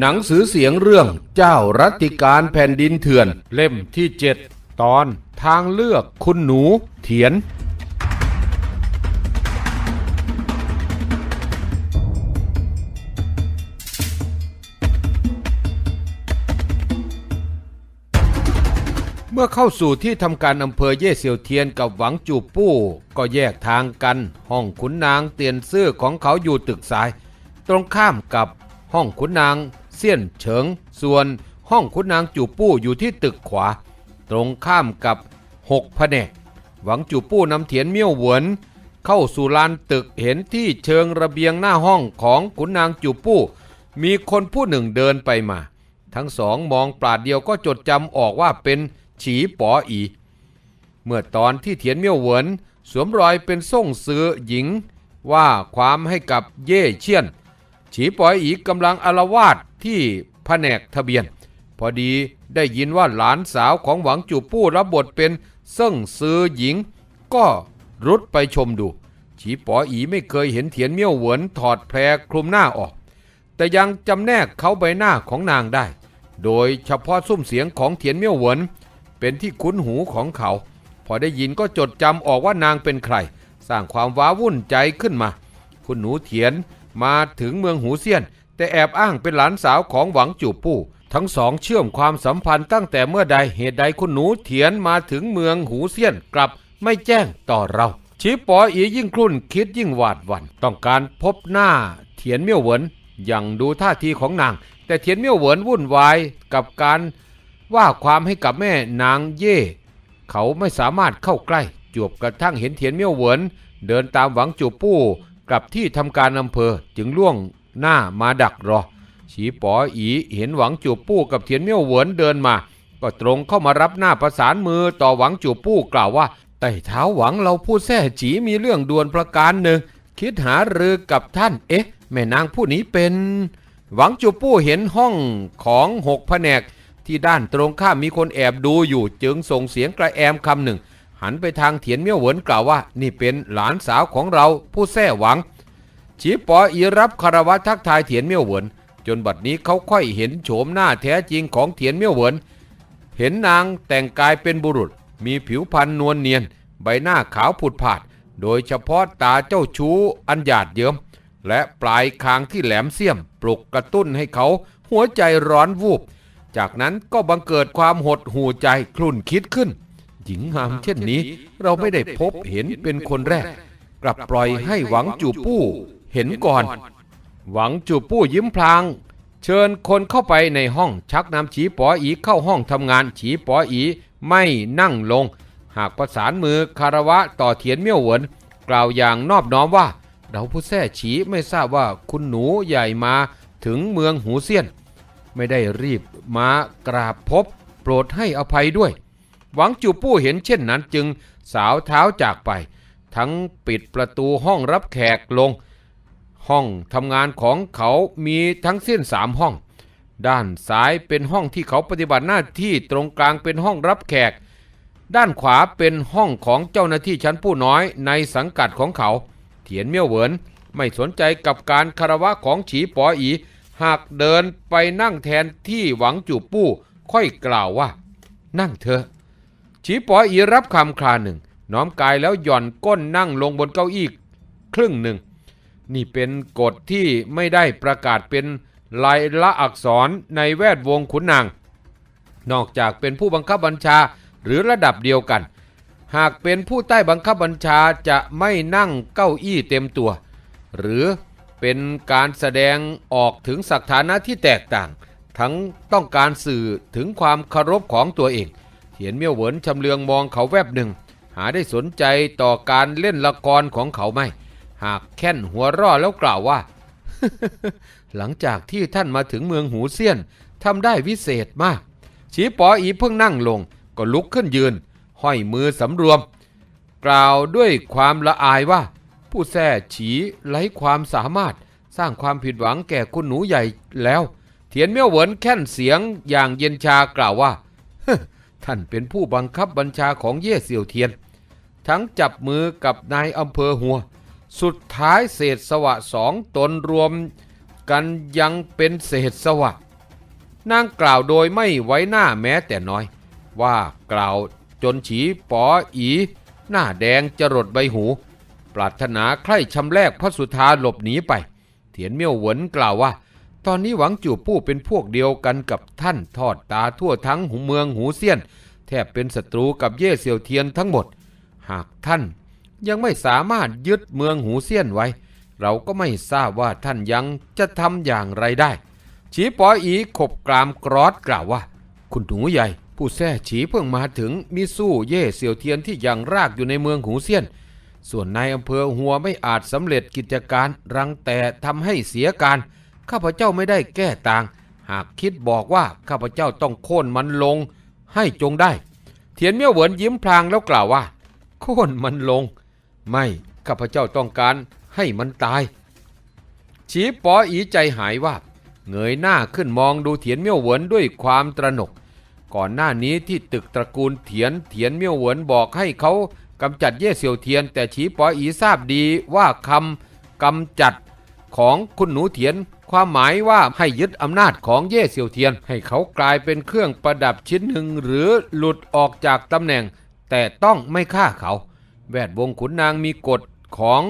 หนังสือเสียงเรื่องเจ้ารัติการแผ่นดินเถื่อน เล่มที่ 7 ตอนทางเลือกคุณหนูเถียน เมื่อเข้าสู่ที่ทำการอำเภอเย่เซียวเทียนกับหวังจูปู้ ก็แยกทางกัน ห้องขุนนางเตียนซื่อของเขาอยู่ตึกซ้าย ตรงข้ามกับห้องขุนนาง เซียนเฉิง ส่วนห้องขุนนางจูปู้อยู่ที่ตึกขวา ตรงข้ามกับหกแผนก หวังจูปู้นำเถียนเมี่ยวเหวินเข้าสู่ลานตึกเห็นที่เชิงระเบียงหน้าห้องของขุนนางจูปู้ มีคนผู้หนึ่งเดินไปมา ทั้งสองมองปราดเดียวก็จดจำออกว่าเป็นฉีป๋ออี เมื่อตอนที่เถียนเมี่ยวเหวินสวมรอยเป็นส่งซื้อหญิง ว่าความให้กับเย่เชียน ฉีป๋ออีกำลังอารวาส ที่แผนกทะเบียน พอดีได้ยินว่าหลานสาวของหวังจูปู้รับบทเป็นเซิ่งซื้อหญิง ก็รุดไปชมดูฉีป๋ออีไม่เคยเห็นเถียนเมี่ยวเหวินถอดแพรคลุมหน้าออก แต่ยังจำแนกเขาใบหน้าของนางได้ โดยเฉพาะซุ้มเสียงของเถียนเมี่ยวเหวินเป็นที่คุ้นหูของเขา พอได้ยินก็จดจำออกว่านางเป็นใคร สร้างความว้าวุ่นใจขึ้นมา คุณหนูเถียนมาถึงเมืองหูเซียน แต่แอบอ้างเป็นหลานสาวของหวังจูปู้ทั้งสองเชื่อมความสัมพันธ์ตั้งแต่เมื่อใดเหตุใดคุณหนูเถียนมาถึงเมืองหูเซียนกลับไม่แจ้งต่อเราชีปออียิ่งครุ่นคิดยิ่งหวาดหวัน่นต้องการพบหน้าเถียนเมี่ยวเหวินอย่างดูท่าทีของนาง แต่เถียนเมี่ยวเหวินวุ่นวายกับการว่าความให้กับแม่นางเย่ เขาไม่สามารถเข้าใกล้จวบกระทั่งเห็นเถียนเมี่ยวเหวินเดินตามหวังจูปู้กลับที่ทำการอำเภอจึงล่วง หน้ามาดักรอ ฉีป๋ออีเห็นหวังจูปู้กับเถียนเมี่ยวเหวินเดินมา ก็ตรงเข้ามารับหน้าประสานมือต่อหวังจูปู้กล่าวว่าไต่เท้าหวังเราพูดแท้จีมีเรื่องด่วนประการหนึ่ง คิดหารือกับท่าน เอ๊ะ แม่นางผู้นี้เป็น หวังจูปู้เห็นห้องของหกแผนก ที่ด้านตรงข้ามมีคนแอบดูอยู่จึงส่งเสียงกระแอมคำหนึ่ง หันไปทางเถียนเมี่ยวเหวินกล่าวว่า นี่เป็นหลานสาวของเราผู้แท้หวัง ฉีปออีรับคารวะทักทายเถียนเมี่ยวเหวินจนบัดนี้เขาค่อยเห็นโฉมหน้าแท้จริงของเถียนเมี่ยวเหวินเห็นนางแต่งกายเป็นบุรุษ มีผิวพรรณนวลเนียน ใบหน้าขาวผุดผาด โดยเฉพาะตาเจ้าชู้อันหยาดเยิ้มและปลายคางที่แหลมเสี้ยม ปลุกกระตุ้นให้เขาหัวใจร้อนวูบ จากนั้นก็บังเกิดความหดหูใจคลุ่นคิดขึ้น หญิงงามเช่นนี้เราไม่ได้พบเห็นเป็นคนแรก กลับปล่อยให้หวังจูปู้ เห็นก่อน หวังจูปู้ยิ้มพลาง เชิญคนเข้าไปในห้องชักนำฉีป๋ออีเข้าห้องทำงานฉีป๋ออีไม่นั่งลง หากประสานมือคารวะต่อเทียนเมี่ยวเหวินกล่าวอย่างนอบน้อมว่าเราผู้แท้ฉีไม่ทราบว่าคุณหนูใหญ่มาถึงเมืองหูเซียน ไม่ได้รีบมากราบพบ โปรดให้อภัยด้วย หวังจูปู้เห็นเช่นนั้นจึงสาวเท้าจากไป ทั้งปิดประตูห้องรับแขกลง ห้องทำงานของเขามีทั้งสิ้นสามห้อง ด้านซ้ายเป็นห้องที่เขาปฏิบัติหน้าที่ตรงกลางเป็นห้องรับแขก ด้านขวาเป็นห้องของเจ้าหน้าที่ชั้นผู้น้อยในสังกัดของเขา เถียนเมี่ยวเหวินไม่สนใจกับการคารวะของฉีป๋ออีหากเดินไปนั่งแทนที่หวังจูปู้ค่อยกล่าวว่า นั่งเถอะฉีป๋ออีรับคำคราหนึ่ง น้อมกายแล้วหย่อนก้นนั่งลงบนเก้าอี้ครึ่งหนึ่ง นี่เป็นกฎที่ไม่ได้ประกาศเป็นลายละอักษรในแวดวงขุนนาง นอกจากเป็นผู้บังคับบัญชาหรือระดับเดียวกัน หากเป็นผู้ใต้บังคับบัญชาจะไม่นั่งเก้าอี้เต็มตัว หรือเป็นการแสดงออกถึงศักฐานะที่แตกต่าง ทั้งต้องการสื่อถึงความเคารพของตัวเองเถียนเมี่ยวเหวินชำเลืองมองเขาแวบหนึ่ง หาได้สนใจต่อการเล่นละครของเขาไหม หากแค่นหัวร่อแล้วกล่าวว่า หลังจากที่ท่านมาถึงเมืองหูเซียนทำได้วิเศษมากฉีปออีเพิ่งนั่งลง ก็ลุกขึ้นยืน ห้อยมือสำรวม กล่าวด้วยความละอายว่า ผู้แท้ฉีไร้ความสามารถสร้างความผิดหวังแก่คุณหนูใหญ่แล้ว เทียนเมี่ยวเหวินแค่นเสียงอย่างเย็นชากล่าวว่าท่านเป็นผู้บังคับบัญชาของเย่เสี่ยวเทียน ทั้งจับมือกับนายอำเภอหัว สุดท้ายเศษสวะสองตนรวมกันยังเป็นเศษสวะ นางกล่าวโดยไม่ไว้หน้าแม้แต่น้อย ว่ากล่าวจนฉีปออี หน้าแดงจรดใบหู ปรารถนาใคร่ชำแรกพระสุธาหลบหนีไป เถียนเมี่ยวเหวินกล่าวว่า ตอนนี้หวังจูปู้เป็นพวกเดียวกันกับท่านทอดตาทั่วทั้งหูเมืองหูเซียน แทบเป็นศัตรูกับเย่เซียวเทียนทั้งหมด หากท่าน ยังไม่สามารถยึดเมืองหูเซียนไว้ เราก็ไม่ทราบว่าท่านยังจะทำอย่างไรได้ ฉีปออีขบกรามกรอดกล่าวว่า คุณหนูใหญ่ ผู้แท้ฉีเพิ่งมาถึงมิสู้เย่เซียวเทียนที่ยังรากอยู่ในเมืองหูเซียน ส่วนนายอำเภอหัวไม่อาจสำเร็จกิจการรังแต่ทำให้เสียการข้าพเจ้าไม่ได้แก้ต่าง หากคิดบอกว่าข้าพเจ้าต้องโค่นมันลง ให้จงได้ เทียนเมี่ยวเหวินยิ้มพลางแล้วกล่าวว่า โค่นมันลง ไม่ข้าพเจ้าต้องการให้มันตายฉีปออีใจหายว่าเงยหน้าขึ้นมองดูเถียนเมี่ยวเหวินด้วยความตระหนก ก่อนหน้านี้ที่ตึกตระกูลเถียนเถียนเมี่ยวเหวินบอกให้เขากำจัดเย่เซียวเทียน แต่ฉีปออีทราบดีว่าคำกำจัดของคุณหนูเถียน ความหมายว่าให้ยึดอำนาจของเย่เซียวเทียน ให้เขากลายเป็นเครื่องประดับชิ้นหนึ่งหรือหลุดออกจากตำแหน่ง แต่ต้องไม่ฆ่าเขา แวดวงขุนนางมีกฎของ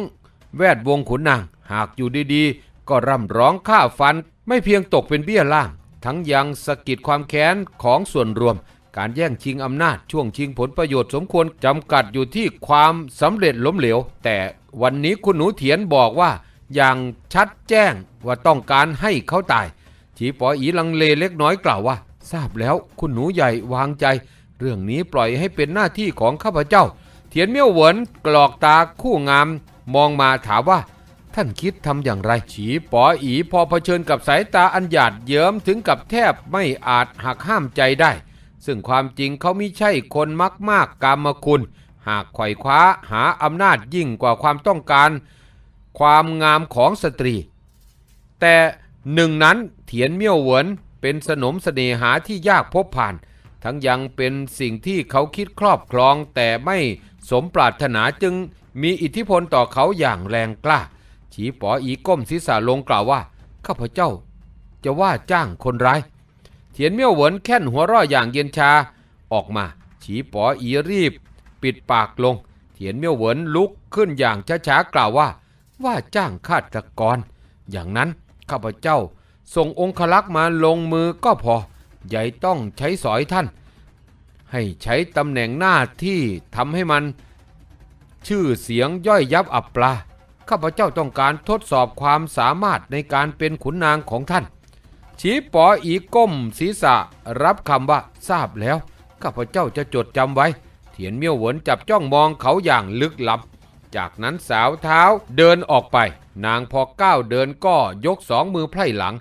แวดวงขุนนาง หากอยู่ดีๆ ก็ร่ำร้องฆ่าฟันไม่เพียงตกเป็นเบี้ยล่าง ทั้งยังสะกิดความแค้นของส่วนรวม การแย่งชิงอำนาจช่วงชิงผลประโยชน์สมควรจำกัดอยู่ที่ความสำเร็จล้มเหลว แต่วันนี้คุณหนูเถียนบอกว่า อย่างชัดแจ้งว่าต้องการให้เขาตายฉีปออีลังเลเล็กน้อยกล่าวว่า ทราบแล้วคุณหนูใหญ่วางใจ เรื่องนี้ปล่อยให้เป็นหน้าที่ของข้าพเจ้า เทียนเมี่ยวเหวินกรอกตาคู่งาม มองมาถามว่า ท่านคิดทำอย่างไร ฉีป๋ออีพอเผชิญกับสายตาอันหยาดเยิ้มถึงกับแทบไม่อาจหักห้ามใจได้ ซึ่งความจริงเขาม่ใช่คนมักมากกามคุณ หากไขว่คว้าหาอำนาจยิ่งกว่าความต้องการ ความงามของสตรี แต่หนึ่งนั้นเถียนเมี่ยวเหวินเป็นสนมเสน่หาที่ยากพบผ่าน ทั้งยังเป็นสิ่งที่เขาคิดครอบครองแต่ไม่ สมปรารถนาจึงมีอิทธิพลต่อเขาอย่างแรงกล้า ฉีป๋ออีก้มศีรษะลงกล่าวว่า ข้าพเจ้า จะว่าจ้างคนร้าย เทียนเมี่ยวเหวินแค่นหัวร่ออย่างเย็นชาออกมา ฉีป๋ออีรีบ ปิดปากลง เทียนเมี่ยวเหวินลุกขึ้นอย่างช้าๆกล่าวว่า ว่าจ้างฆาตกร อย่างนั้นข้าพเจ้าส่งองคลักษ์มาลงมือก็พอใหญ่ต้องใช้สอยท่าน ให้ใช้ตำแหน่งหน้าที่ทำให้มัน ชื่อเสียงย่อยยับอับปลาข้าพเจ้าต้องการทดสอบความสามารถในการเป็นขุนนางของท่าน ชีปออีก้มศีรษะรับคำว่าทราบแล้ว ข้าพเจ้าจะจดจำไว้ เถียนเมี่ยวเหวินจับจ้องมองเขาอย่างลึกลับ จากนั้นสาวเท้าเดินออกไป นางพอก้าวเดินก็ยกสองมือไพร่หลัง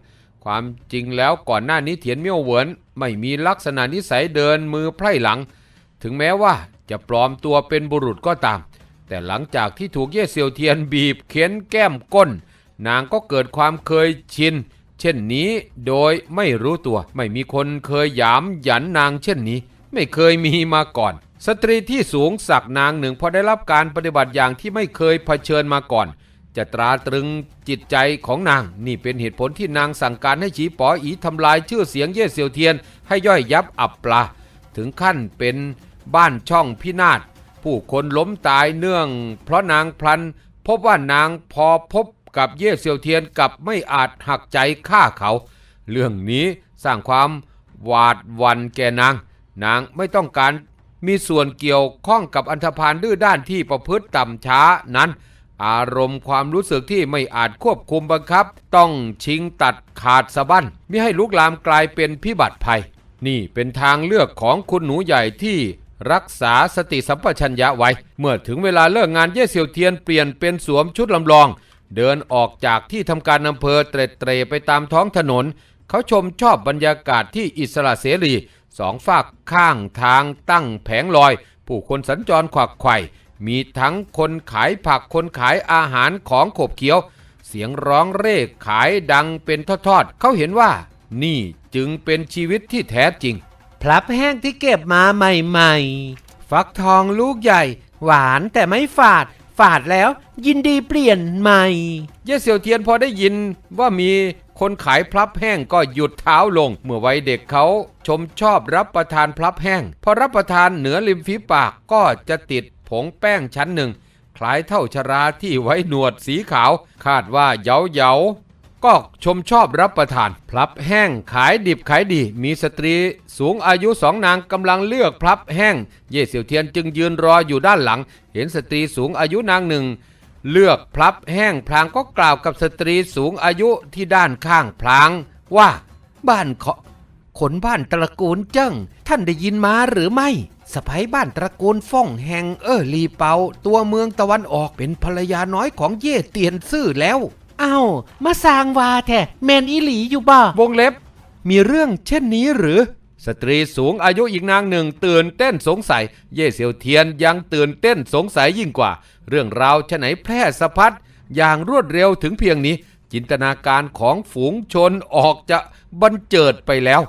ความจริงแล้วก่อนหน้านี้เถียนเมี่ยวเหวินไม่มีลักษณะนิสัยเดินมือไพร่หลัง ถึงแม้ว่าจะปลอมตัวเป็นบุรุษก็ตาม แต่หลังจากที่ถูกเย่เซียวเทียนบีบเข็นแก้มก้น นางก็เกิดความเคยชิน เช่นนี้โดยไม่รู้ตัว ไม่มีคนเคยหยามหยันนางเช่นนี้ ไม่เคยมีมาก่อน สตรีที่สูงสักนางหนึ่งพอได้รับการปฏิบัติอย่างที่ไม่เคยเผชิญมาก่อน จะตราตรึงจิตใจของนาง นี่เป็นเหตุผลที่นางสั่งการให้ฉีป๋ออีทำลายชื่อเสียงเย่เซียวเทียน ให้ย่อยยับอับปลาถึงขั้นเป็นบ้านช่องพินาศผู้คนล้มตายเนื่อง เพราะนางพลัน พบว่านางพอพบกับเย่เซียวเทียนกับไม่อาจหักใจฆ่าเขา เรื่องนี้สร้างความหวาดหวันแก่นาง นางไม่ต้องการมีส่วนเกี่ยวข้องกับอันธพาลดื้อด้านที่ประพฤติต่ำช้านั้น อารมณ์ความรู้สึกที่ไม่อาจควบคุมบังคับ ต้องชิงตัดขาดสะบั้นไม่ให้ลุกลามกลายเป็นพิบัติภัย นี่เป็นทางเลือกของคุณหนูใหญ่ที่รักษาสติสัมปชัญญะไว้ เมื่อถึงเวลาเลิกงานเย่เซียวเทียนเปลี่ยนเป็นสวมชุดลำลอง เดินออกจากที่ทำการอำเภอเตร็ดเตรไปตามท้องถนน เขาชมชอบบรรยากาศที่อิสระเสรีสองฝากข้างทางตั้งแผงลอย ผู้คนสัญจรขวักไขว่ มีทั้งคนขายผักคนขายอาหารของขบเคี้ยว เสียงร้องเร่ขายดังเป็นทอดๆเขาเห็นว่า นี่จึงเป็นชีวิตที่แท้จริง พลับแห้งที่เก็บมาใหม่ๆ ฟักทองลูกใหญ่ หวานแต่ไม่ฝาด ฝาดแล้วยินดีเปลี่ยนใหม่เย่เซียวเทียนพอได้ยินว่ามีคนขายพลับแห้งก็หยุดเท้าลง เมื่อวัยเด็กเขาชมชอบรับประทานพลับแห้ง พอรับประทานเหนือริมฝีปากก็จะติดผ งแป้งชั้นหนึ่ง คล้ายเท่าชราที่ไว้หนวดสีขาว คาดว่าเยาเยาก็ชมชอบรับประทาน พลับแห้งขายดิบขายดี มีสตรีสูงอายุสองนางกำลังเลือกพลับแห้ง เย่เซียวเทียนจึงยืนรออยู่ด้านหลัง เห็นสตรีสูงอายุนางหนึ่ง เลือกพลับแห้งพลางก็กล่าวกับสตรีสูงอายุที่ด้านข้างพลาง ว่า บ้านขอขนบ้านตระกูลเจิ้งท่านได้ยินมาหรือไม่ สะพ้ยบ้านตระกูลฟ่องแห่งเออลีเปา ตัวเมืองตะวันออกเป็นภรรยาน้อยของเย่เตียนซื่อแล้วอ้าวมาสร้างวาแท้แมนอีหลีอยู่บ่วงเล็บ มีเรื่องเช่นนี้หรือ สตรีสูงอายุอีกนางหนึ่งตื่นเต้นสงสัย เย่เซียวเทียนยังตื่นเต้นสงสัยยิ่งกว่า เรื่องราวชะไหนแพร่สะพัดอย่างรวดเร็วถึงเพียงนี้ จินตนาการของฝูงชนออกจะบันเจิดไปแล้ว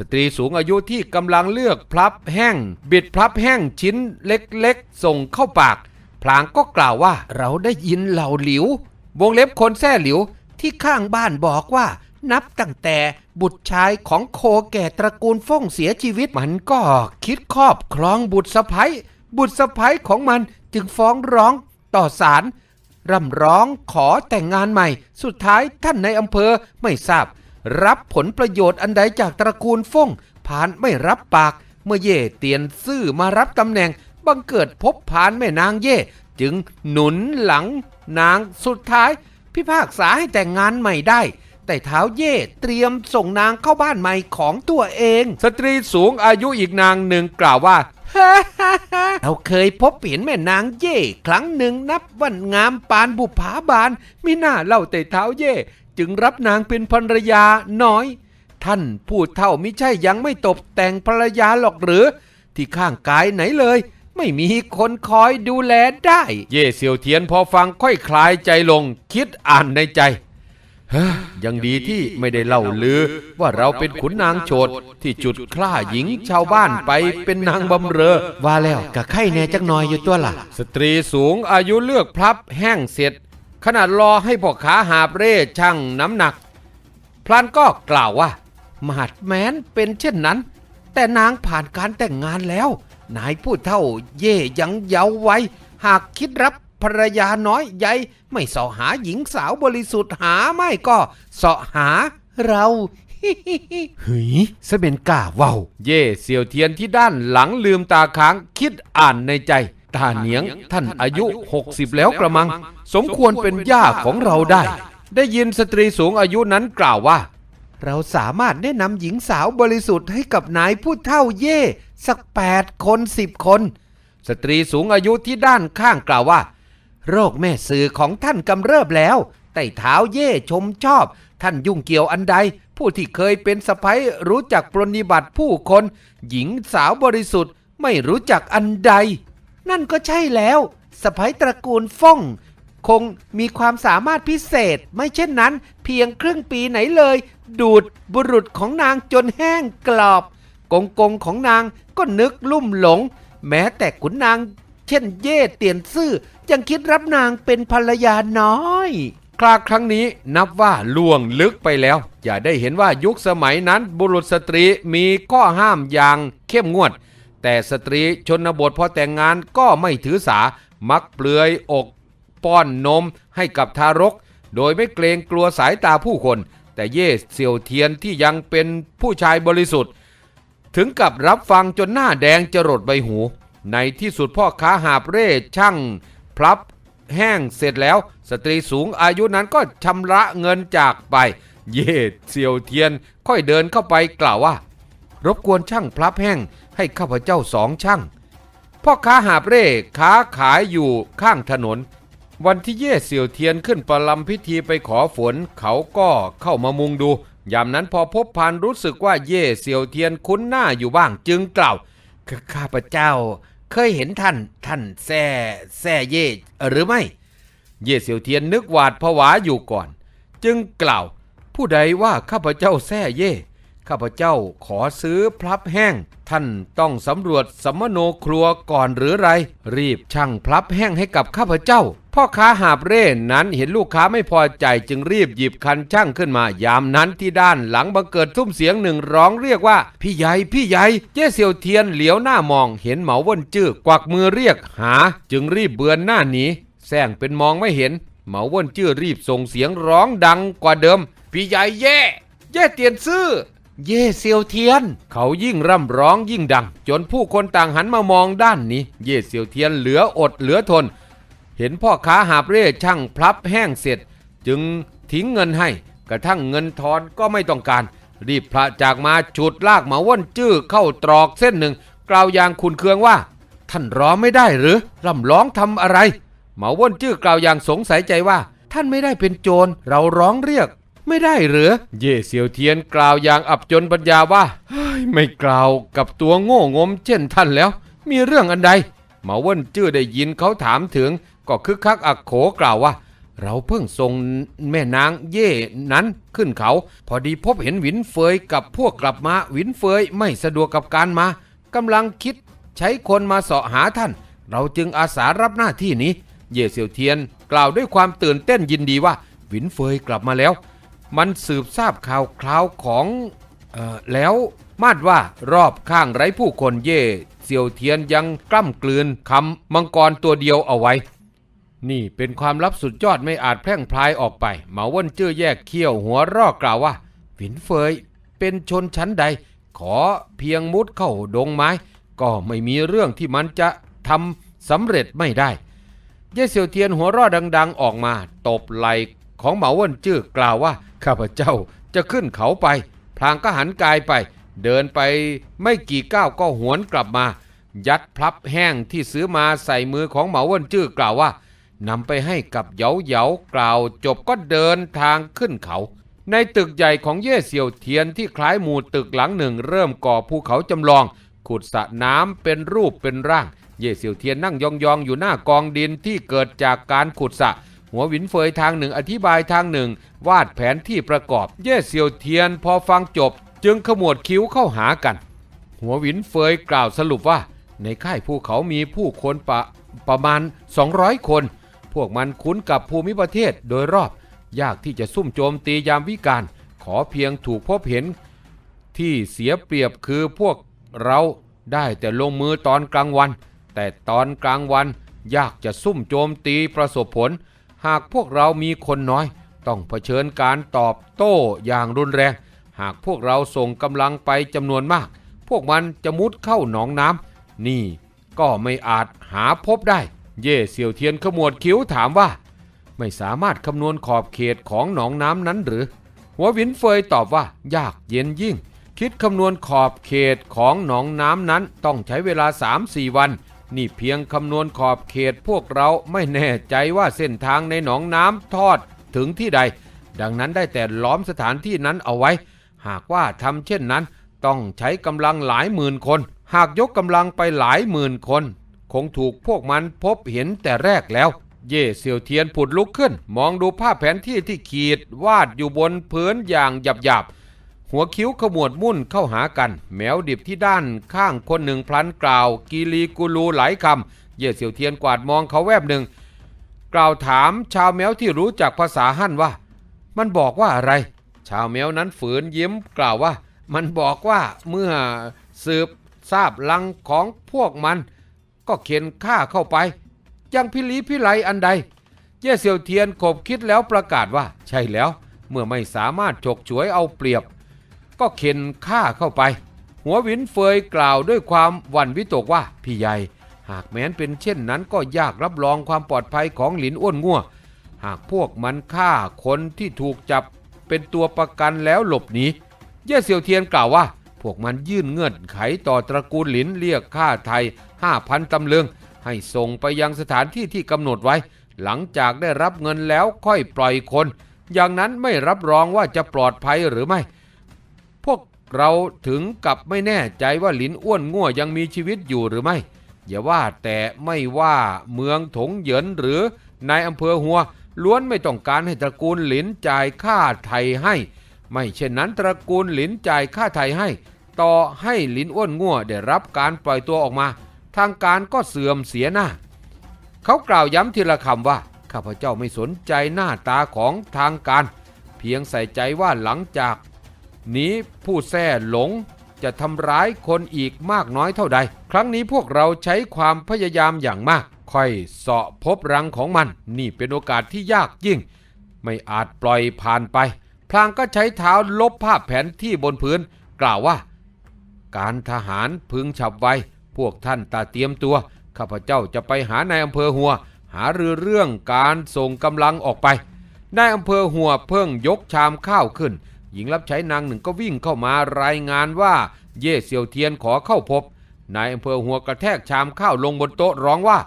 สตรีสูงอายุที่กำลังเลือกพลับแห้ง บิดพลับแห้งชิ้นเล็กๆ ส่งเข้าปาก พลางก็กล่าวว่าเราได้ยินเหล่าหลิว วงเล็บคนแท้หลิวที่ข้างบ้านบอกว่า นับตั้งแต่บุตรชายของโคแก่ตระกูลฟ่งเสียชีวิตมันก็คิดครอบครองบุตรสะใภ้บุตรสะใภ้ของมันจึงฟ้องร้องต่อศาลร่ำร้องขอแต่งงานใหม่ สุดท้ายท่านในอำเภอไม่ทราบ รับผลประโยชน์อันใดจากตระกูลฟ่งผานไม่รับปาก เมื่อเย่เตียนซื่อมารับตำแหน่ง บังเกิดพบผานแม่นางเย่ จึงหนุนหลังนางสุดท้าย พิพากษาให้แต่งงานใหม่ได้ แต่เท้าเย่เตรียมส่งนางเข้าบ้านใหม่ของตัวเอง สตรีสูงอายุอีกนางหนึ่งกล่าวว่าเราเคยพบเห็นแม่นางเย่ ครั้งหนึ่งนับวันงามปานบุภาบาลมิน่าเล่าแต่เท้าเย่ จึงรับนางเป็นภรรยาน้อย ท่านผู้เท่ามิใช่ยังไม่ตบแต่งภรรยาหรอกหรือ ที่ข้างกายไหนเลย ไม่มีคนคอยดูแลได้ เย่เซียวเทียนพอฟังค่อยคลายใจลง คิดอ่านในใจเฮ้ยยังดีที่ไม่ได้เล่าลือ ว่าเราเป็นขุนนางโฉดที่จุดคล้าหญิงชาวบ้านไปเป็นนางบำเรอ ว่าแล้วกะไข่แน่จักหน่อยอยู่ตัวล่ะ สตรีสูงอายุเลือกพลับแห้งเสร็จ ขนาดรอให้พ่อขาหาบเร่ช่างน้ำหนัก พลันก็กล่าวว่า มหัดแม้นเป็นเช่นนั้น แต่นางผ่านการแต่งงานแล้ว นายผู้เท่าเย่ยังเยาว์ไว้ หากคิดรับภรรยาน้อยใหญ่ไม่เสาะหาหญิงสาวบริสุทธิ์หาไม่ก็เสาะหาเราเฮ้ยสเบนกาเว้า เย่เสี่ยวเทียนที่ด้านหลังลืมตาค้างคิดอ่านในใจ ตาเหนียงท่านอายุ 60 แล้วกระมัง สมควรเป็นย่าของเราได้ ได้ยินสตรีสูงอายุนั้นกล่าวว่า เราสามารถแนะนำหญิงสาวบริสุทธิ์ให้กับนายผู้เท่าเย่ สักแปดคนสิบคน สตรีสูงอายุที่ด้านข้างกล่าวว่า โรคแม่สื่อของท่านกำเริบแล้วแต่เท้าเย่ชมชอบ ท่านยุ่งเกี่ยวอันใด ผู้ที่เคยเป็นสะพ้ยรู้จักปรนนิบัติผู้คน หญิงสาวบริสุทธิ์ไม่รู้จักอันใด นั่นก็ใช่แล้วสะพ้ยตระกูลฟ่อง คงมีความสามารถพิเศษ ไม่เช่นนั้น เพียงครึ่งปีไหนเลย ดูดบุรุษของนางจนแห้งกรอบ กงกงของนางก็นึกลุ่มหลง แม้แต่ขุนนาง เช่นเย่เตียนซื่อยังคิดรับนางเป็นภรรยาน้อยคราครั้งนี้นับว่าล่วงลึกไปแล้ว อย่าได้เห็นว่ายุคสมัยนั้นบุรุษสตรีมีข้อห้ามอย่างเข้มงวด แต่สตรีชนบทพอแต่งงานก็ไม่ถือสา มักเปลือยอก ป้อนนมให้กับทารก โดยไม่เกรงกลัวสายตาผู้คน แต่เย่เซียวเทียนที่ยังเป็นผู้ชายบริสุทธิ์ ถึงกับรับฟังจนหน้าแดงจรดใบหู ในที่สุดพ่อค้าหาบเร่ช่าง พลับแห้งเสร็จแล้ว สตรีสูงอายุนั้นก็ชำระเงินจากไป เย่เซียวเทียนค่อยเดินเข้าไปกล่าวว่า รบกวนช่างพลับแห้ง ให้ข้าพเจ้าสองช่างพ่อค้าหาบเร่ค้าขายอยู่ข้างถนน วันที่เย่เสี่ยวเทียนขึ้นประลำพิธีไปขอฝน เขาก็เข้ามามุงดู ยามนั้นพอพบพานรู้สึกว่าเย่เสี่ยวเทียนคุ้นหน้าอยู่บ้างจึงกล่าวข้าพเจ้าเคยเห็นท่านท่านแซ่แซ่เย่หรือไม่ เย่เสี่ยวเทียนนึกหวาดผวาอยู่ก่อน จึงกล่าว ผู้ใดว่าข้าพเจ้าแซ่เย่ ข้าพเจ้าขอซื้อพลับแห้ง ท่านต้องสำรวจสมโนครัวก่อนหรือไร รีบช่างพลับแห้งให้กับข้าพเจ้า พ่อค้าหาบเร่นั้นเห็นลูกค้าไม่พอใจจึงรีบหยิบคันช่างขึ้นมา ยามนั้นที่ด้านหลังบังเกิดซุ้มเสียงหนึ่งร้องเรียกว่า พี่ใหญ่พี่ใหญ่เจ๊เสี่ยวเทียนเหลียวหน้ามอง เห็นเหมาว่นจื้อกวักมือเรียกหา จึงรีบเบือนหน้าหนีแซงเป็นมองไม่เห็นเหมาว่นจื้อรีบส่งเสียงร้องดังกว่าเดิม พี่ใหญ่เย่เย่เตียนซื่อ เย่เซียวเทียน เขายิ่งร่ำร้องยิ่งดัง จนผู้คนต่างหันมามองด้านนี้ เย่เซียวเทียนเหลืออดเหลือทน เห็นพ่อค้าหาบเร่ช่างพลับแห้งเสร็จ จึงทิ้งเงินให้ กระทั่งเงินทอนก็ไม่ต้องการ รีบพระจากมาฉุดลากหมาว่นจื้อเข้าตรอกเส้นหนึ่ง กล่าวอย่างขุนเคืองว่า ท่านร้องไม่ได้หรือร่ำร้องทำอะไรหมาว่นจื้อกล่าวอย่างสงสัยใจว่า ท่านไม่ได้เป็นโจรเราร้องเรียก ไม่ได้หรือ เย่เสียวเทียนกล่าวอย่างอับจนปัญญาว่าเฮ้ยไม่กล่าวกับตัวโง่งมเช่นท่านแล้ว มีเรื่องอันใดหมาว่นจื้อได้ยินเขาถามถึง ก็คึกคักอักโขกล่าวว่า เราเพิ่งส่งแม่นางเย่นั้นขึ้นเขา พอดีพบเห็นหวินเฟยกับพวกกลับมาหวินเฟยไม่สะดวกกับการมากำลังคิดใช้คนมาเสาะหาท่าน เราจึงอาสารับหน้าที่นี้ เย่เสี่ยวเทียน กล่าวด้วยความตื่นเต้นยินดีว่าหวินเฟยกลับมาแล้ว มันสืบทราบข่าวคราวของออแล้วมาดว่ารอบข้างไร้ผู้คนเย่เสี่ยวเทียนยังกล้ำกลืนคำมังกรตัวเดียวเอาไว้ นี่เป็นความลับสุดยอดไม่อาจแพร่งพลายออกไปเหมาว่นเจ้อแยกเขี้ยวหัวรอกกล่าวว่าหวินเฟยเป็นชนชั้นใด ขอเพียงมุดเข้าดงไม้ ก็ไม่มีเรื่องที่มันจะทำสำเร็จไม่ได้เย่เสี่ยวเทียนหัวรอดัง ๆ ออกมา ตบไหล่ของเหมาว่นจื้อกล่าวว่า ข้าพเจ้าจะขึ้นเขาไป พลางก็หันกายไป เดินไปไม่กี่ก้าวก็หวนกลับมา ยัดพลับแห้งที่ซื้อมาใส่มือของเหมาเว่นจื้อกล่าวว่านำไปให้กับเหยาเหยากล่าวจบก็เดินทางขึ้นเขา ในตึกใหญ่ของเย่เสี่ยวเทียนที่คล้ายหมู่ตึกหลังหนึ่ง เริ่มก่อภูเขาจำลอง ขุดสระน้ำเป็นรูปเป็นร่าง เย่เสี่ยวเทียนนั่งยองๆอยู่หน้ากองดินที่เกิดจากการขุดสระ หัวหวินเฟยทางหนึ่งอธิบายทางหนึ่ง วาดแผนที่ประกอบ เย่เสี่ยวเทียนพอฟังจบ จึงขมวดคิ้วเข้าหากัน หัวหวินเฟยกล่าวสรุปว่า ในค่ายภูเขามีผู้คนปะประมาณ 200 คน พวกมันคุ้นกับภูมิประเทศโดยรอบ ยากที่จะซุ่มโจมตียามวิการ ขอเพียงถูกพบเห็น ที่เสียเปรียบคือพวกเราได้แต่ลงมือตอนกลางวัน แต่ตอนกลางวันยากจะซุ่มโจมตีประสบผล หากพวกเรามีคนน้อย ต้องเผชิญการตอบโต้อย่างรุนแรง หากพวกเราส่งกำลังไปจำนวนมาก พวกมันจะมุดเข้าหนองน้ำนี่ก็ไม่อาจหาพบได้ เย่เสี่ยวเทียนขมวดคิ้วถามว่า ไม่สามารถคำนวณขอบเขตของหนองน้ำนั้นหรือ หัววินเฟยตอบว่ายากเย็นยิ่ง คิดคำนวณขอบเขตของหนองน้ำนั้นต้องใช้เวลา 3-4 วัน นี่เพียงคำนวณขอบเขตพวกเราไม่แน่ใจว่าเส้นทางในหนองน้ำทอดถึงที่ใด ดังนั้นได้แต่ล้อมสถานที่นั้นเอาไว้ หากว่าทำเช่นนั้น ต้องใช้กำลังหลายหมื่นคน หากยกกำลังไปหลายหมื่นคน คงถูกพวกมันพบเห็นแต่แรกแล้ว เย่เสี่ยวเทียนผุดลุกขึ้น มองดูภาพแผนที่ที่ขีดวาดอยู่บนพื้นอย่างหยาบๆ หัวคิ้วขมวดมุ่นเข้าหากัน แมวดิบที่ด้านข้างคนหนึ่งพลันกล่าว กีรีกูรูหลายคำเย่เสียวเทียนกวาดมองเขาแวบหนึ่ง กล่าวถามชาวแมวที่รู้จักภาษาฮั่นว่า มันบอกว่าอะไร ชาวแมวนั้นฝืนยิ้มกล่าวว่า มันบอกว่าเมื่อสืบทราบลังของพวกมัน ก็เข็นฆ่าเข้าไป ยังพิลีพิไลอันใด เย่เสียวเทียนขบคิดแล้วประกาศว่า ใช่แล้ว เมื่อไม่สามารถฉกฉวยเอาเปรียบ ก็เข็นฆ่าเข้าไป หัววินเฟยกล่าวด้วยความหวั่นวิตกว่าพี่ใหญ่ หากแม้นเป็นเช่นนั้นก็ยากรับรองความปลอดภัยของหลินอ้วนงัวหากพวกมันฆ่าคนที่ถูกจับเป็นตัวประกันแล้วหลบหนีเย่เสี่ยวเทียนกล่าวว่า พวกมันยื่นเงื่อนไขต่อตระกูลหลินเรียกค่าไทย 5,000ตำลึงให้ส่งไปยังสถานที่ที่กำหนดไว้ หลังจากได้รับเงินแล้วค่อยปล่อยคน อย่างนั้นไม่รับรองว่าจะปลอดภัยหรือไม่ เราถึงกับไม่แน่ใจว่าหลินอ้วนง่วยังมีชีวิตอยู่หรือไม่ อย่าว่าแต่ไม่ว่าเมืองถงเหยินหรือนายอำเภอหัว ล้วนไม่ต้องการให้ตระกูลหลินจ่ายค่าไทยให้ ไม่เช่นนั้นตระกูลหลินจ่ายค่าไทยให้ ต่อให้หลินอ้วนง่วได้รับการปล่อยตัวออกมา ทางการก็เสื่อมเสียหน้า เขากล่าวย้ำทีละคำว่าข้าพเจ้าไม่สนใจหน้าตาของทางการ เพียงใส่ใจว่าหลังจาก นี้ผู้แท้หลงจะทำร้ายคนอีกมากน้อยเท่าใด ครั้งนี้พวกเราใช้ความพยายามอย่างมาก ค่อยเสาะพบรังของมัน นี่เป็นโอกาสที่ยากยิ่ง ไม่อาจปล่อยผ่านไป พลางก็ใช้เท้าลบภาพแผนที่บนพื้น กล่าวว่า การทหารพึงฉับไว พวกท่านตาเตรียมตัว ข้าพเจ้าจะไปหานายอำเภอหัว หารือเรื่องการส่งกำลังออกไป นายอำเภอหัวเพิ่งยกชามข้าวขึ้น หญิงรับใช้นางหนึ่งก็วิ่งเข้ามารายงานว่า เย่เซียวเทียนขอเข้าพบ นายอำเภอหัวกระแทกชามข้าวลงบนโต๊ะร้องว่า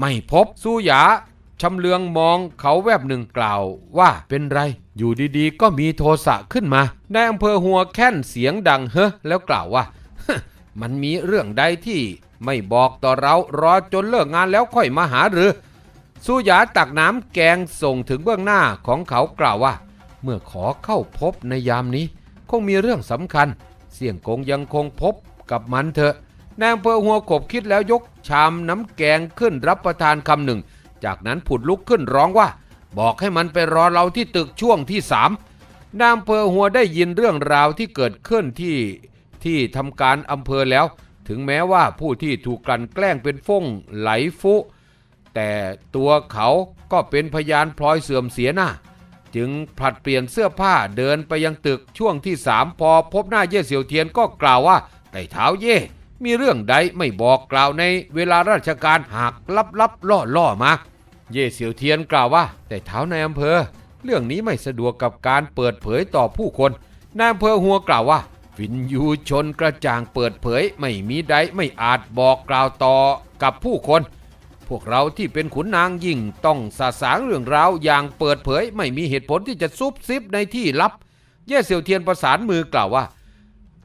ไม่พบสู้หยาชำเลืองมองเขาแวบหนึ่งกล่าวว่าเป็นไร อยู่ดีๆ ก็มีโทสะขึ้นมานายอำเภอหัวแค้นเสียงดังเฮ้แล้วกล่าวว่า มันมีเรื่องใดที่ไม่บอกต่อเรารอจนเลิกงานแล้วค่อยมาหาหรือสุยาตักน้ำแกงส่งถึงเบื้องหน้าของเขากล่าวว่า เมื่อขอเข้าพบในยามนี้ คงมีเรื่องสำคัญ เสี่ยงกงยังคงพบกับมันเถอะนายอำเภอหัวขบคิดแล้วยกชามน้ำแกงขึ้นรับประทานคำหนึ่ง จากนั้นผุดลุกขึ้นร้องว่า บอกให้มันไปรอเราที่ตึกช่วงที่สามนายอำเภอหัวได้ยินเรื่องราวที่เกิดขึ้นที่ที่ทำการอำเภอแล้ว ถึงแม้ว่าผู้ที่ถูกกลั่นแกล้งเป็นฟงไหลฟุ แต่ตัวเขาก็เป็นพยานพลอยเสื่อมเสียหน้า จึงผลัดเปลี่ยนเสื้อผ้าเดินไปยังตึกช่วงที่สามพอพบหน้าเย่เสี่ยวเทียนก็กล่าวว่าไต่เท้าเย่มีเรื่องใดไม่บอกกล่าวในเวลาราชการหากลับลับล่อล่อๆมาเย่เสี่ยวเทียนกล่าวว่าแต่เท้าในอำเภอ เรื่องนี้ไม่สะดวกกับการเปิดเผยต่อผู้คนนายอำเภอหัวกล่าวว่าวินยูชนกระจ่างเปิดเผยไม่มีใดไม่อาจบอกกล่าวต่อกับผู้คน พวกเราที่เป็นขุนนางยิ่งต้องสาสางเรื่องราวอย่างเปิดเผย ไม่มีเหตุผลที่จะซุบซิบในที่ลับเย่เซียวเทียนประสานมือกล่าวว่า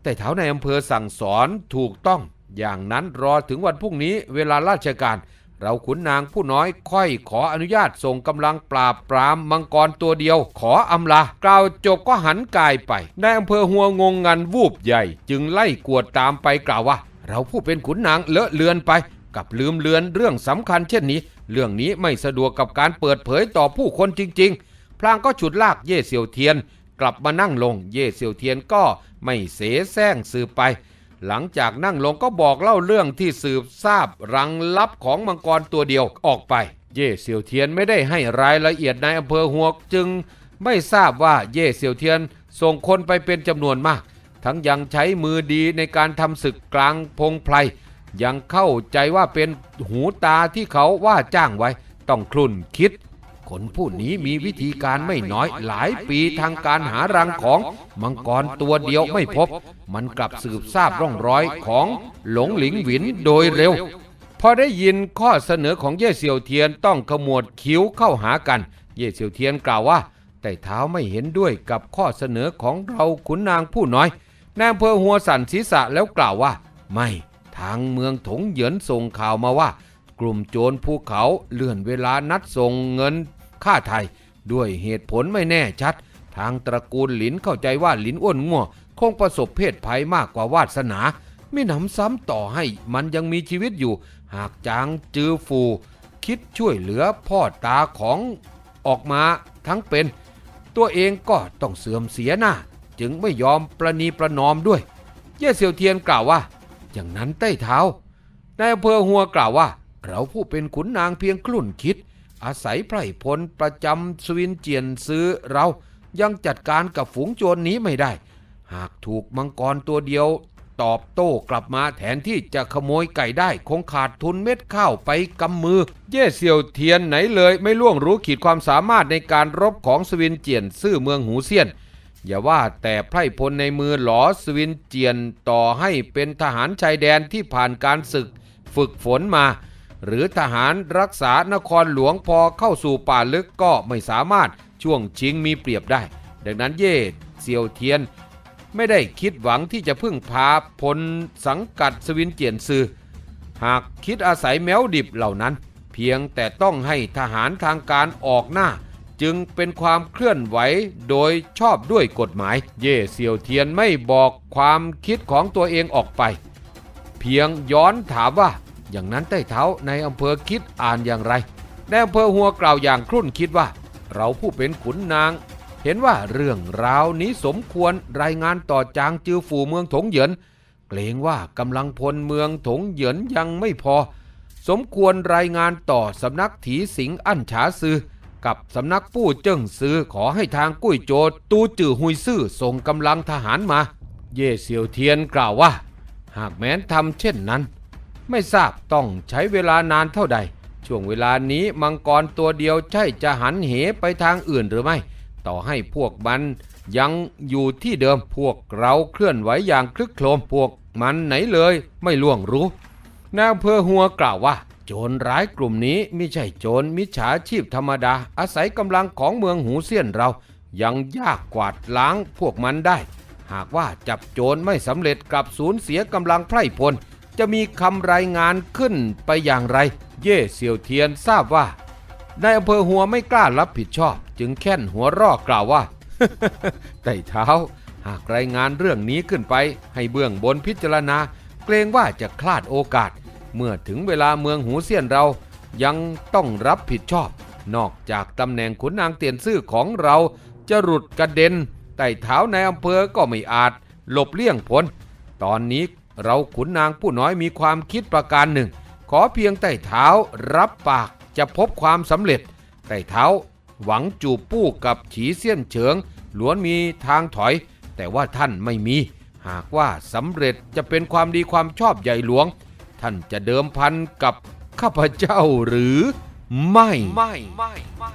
แต่เท้าในอำเภอสั่งสอนถูกต้อง อย่างนั้นรอถึงวันพรุ่งนี้เวลาราชการ เราขุนนางผู้น้อยค่อยขออนุญาตส่งกำลังปราบปรามมังกรตัวเดียว ขออำลากล่าวจบก็หันกายไปนายอำเภอหัวงงงันวูบใหญ่ จึงไล่กวดตามไปกล่าวว่า เราผู้เป็นขุนนางเลอะเลือนไป กับลืมเลือนเรื่องสำคัญเช่นนี้ เรื่องนี้ไม่สะดวกกับการเปิดเผยต่อผู้คนจริง ๆ พลางก็ฉุดลากเย่เซียวเทียน กลับมานั่งลง เย่เซียวเทียนก็ไม่เสแสร้งสืบไป หลังจากนั่งลงก็บอกเล่าเรื่องที่สืบทราบรังลับของมังกรตัวเดียวออกไป เย่เซียวเทียนไม่ได้ให้รายละเอียดในอำเภอหัวจึง ไม่ทราบว่าเย่เซียวเทียนส่งคนไปเป็นจำนวนมาก ทั้งยังใช้มือดีในการทำศึกกลางพงไพร ยังเข้าใจว่าเป็นหูตาที่เขาว่าจ้างไว้ ต้องคลุ่นคิด คนผู้นี้มีวิธีการไม่น้อยหลายปีทางการหารังของมังกรตัวเดียวไม่พบ มันกลับสืบทราบร่องรอยของหลงหลิงหวินโดยเร็ว พอได้ยินข้อเสนอของเย่เซียวเทียนต้องขมวดคิ้วเข้าหากัน เย่เซียวเทียนกล่าวว่าแต่เท้าไม่เห็นด้วยกับข้อเสนอของเราขุนนางผู้น้อยนางเภอหัวสันศีรษะแล้วกล่าวว่า ไม่ ทางเมืองถงเหยินส่งข่าวมาว่า กลุ่มโจรภูเขาเลื่อนเวลานัดส่งเงินค่าไทย ด้วยเหตุผลไม่แน่ชัด ทางตระกูลหลินเข้าใจว่าหลินอ้วนง่วคงประสบเพศภัยมากกว่าวาสนา ไม่หนำซ้ำต่อให้มันยังมีชีวิตอยู่ หากจางจือฟู คิดช่วยเหลือพ่อตาของออกมาทั้งเป็น ตัวเองก็ต้องเสื่อมเสียหน้า จึงไม่ยอมประนีประนอมด้วย เย่เซียวเทียนกล่าวว่า อย่างนั้นใต้เท้านายอำเภอหัวกล่าวว่า เราผู้เป็นขุนนางเพียงคลุ่นคิด อาศัยไพร่พลประจำสวินเจียนซื้อเรายังจัดการกับฝูงโจรนี้ไม่ได้ หากถูกมังกรตัวเดียวตอบโต้กลับมาแทนที่จะขโมยไก่ได้คงขาดทุนเม็ดข้าวไปกำมือ เย่เซียวเทียนไหนเลยไม่ล่วงรู้ขีดความสามารถในการรบของสวินเจียนซื่อเมืองหูเซียน อย่าว่าแต่ไพร่พลในมือหลอสวินเจียนต่อให้เป็นทหารชายแดนที่ผ่านการศึกฝึกฝนมา หรือทหารรักษานครหลวงพอเข้าสู่ป่าลึกก็ไม่สามารถช่วงชิงมีเปรียบได้ ดังนั้นเย่เซียวเทียน ไม่ได้คิดหวังที่จะพึ่งพาพลสังกัดสวินเจียนซือ หากคิดอาศัยแมวดิบเหล่านั้น เพียงแต่ต้องให้ทหารทางการออกหน้า จึงเป็นความเคลื่อนไหวโดยชอบด้วยกฎหมาย เย่เซียวเทียนไม่บอกความคิดของตัวเองออกไป เพียงย้อนถามว่า อย่างนั้นใต้เท้าในอำเภอคิดอ่านอย่างไรในอำเภอหัวกล่าวอย่างครุ่นคิดว่า เราผู้เป็นขุนนาง เห็นว่าเรื่องราวนี้สมควรรายงานต่อจางจือฝูเมืองถงเหยินเกรงว่ากำลังพลเมืองถงเหยินยังไม่พอ สมควรรายงานต่อสำนักถีสิงอั้นฉาซือ กับสำนักปู่เจิ้งซือขอให้ทางกุ้ยโจดตูจือหุยซื่อส่งกำลังทหารมา เย่เซียวเทียนกล่าวว่า หากแม้นทำเช่นนั้น ไม่ทราบต้องใช้เวลานานเท่าใด ช่วงเวลานี้มังกรตัวเดียวใช่จะหันเหไปทางอื่นหรือไม่ ต่อให้พวกมันยังอยู่ที่เดิมพวกเราเคลื่อนไหวอย่างคลึกโครมพวกมันไหนเลย ไม่ล่วงรู้นายอำเภอหัวกล่าวว่า โจรร้ายกลุ่มนี้ไม่ใช่โจรมิจฉาชีพธรรมดา อาศัยกำลังของเมืองหูเซียนเรา ยังยากกวาดล้างพวกมันได้ หากว่าจับโจรไม่สำเร็จกลับสูญเสียกำลังไพร่พล จะมีคำรายงานขึ้นไปอย่างไร เย่เซียวเทียนทราบว่า ในอำเภอหัวไม่กล้ารับผิดชอบ จึงแค่นหัวรอกล่าวว่าไต่เท้า หากรายงานเรื่องนี้ขึ้นไป ให้เบื้องบนพิจารณา เกรงว่าจะคลาดโอกาส เมื่อถึงเวลาเมืองหูเซียนเรายังต้องรับผิดชอบ นอกจากตำแหน่งขุนนางเตียนซื่อของเราจะหลุดกระเด็นไต่เท้าในอำเภอก็ไม่อาจหลบเลี่ยงพ้น ตอนนี้เราขุนนางผู้น้อยมีความคิดประการหนึ่ง ขอเพียงไต่เท้ารับปากจะพบความสำเร็จ ไต่เท้า หวังจูบปู้กับฉีเซียนเฉิงล้วนมีทางถอย แต่ว่าท่านไม่มี หากว่าสำเร็จจะเป็นความดีความชอบใหญ่หลวง ท่านจะเดิมพันกับข้าพเจ้าหรือไม่ไม่ไม่ไม่